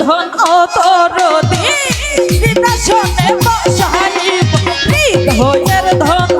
ধন অতর দিন শোনে বসাই হইয়ের ধন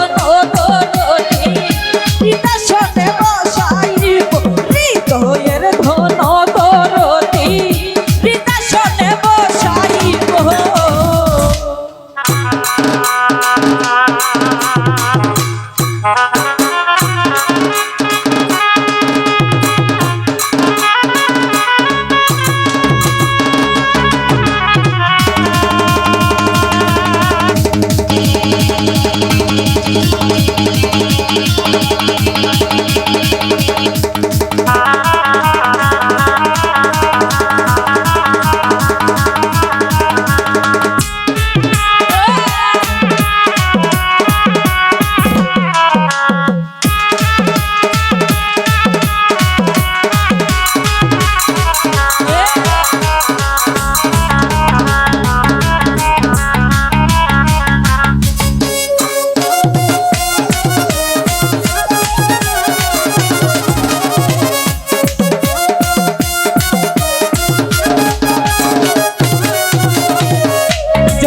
Thank you.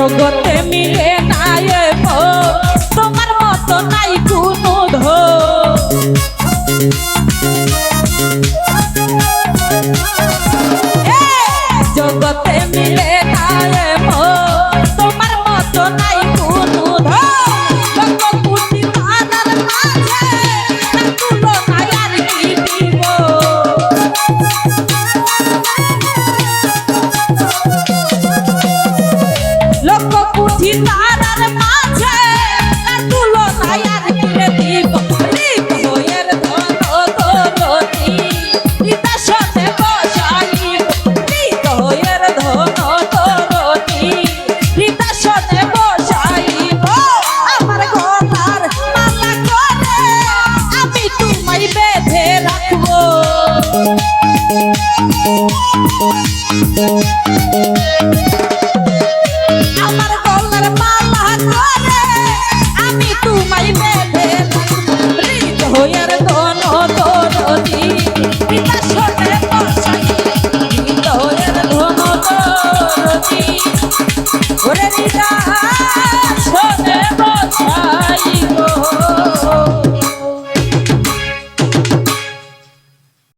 জগতে মিলে নাই তোমার মতো নাই কোনো ধো জগতে মিলে নাই তোমার মতো নাই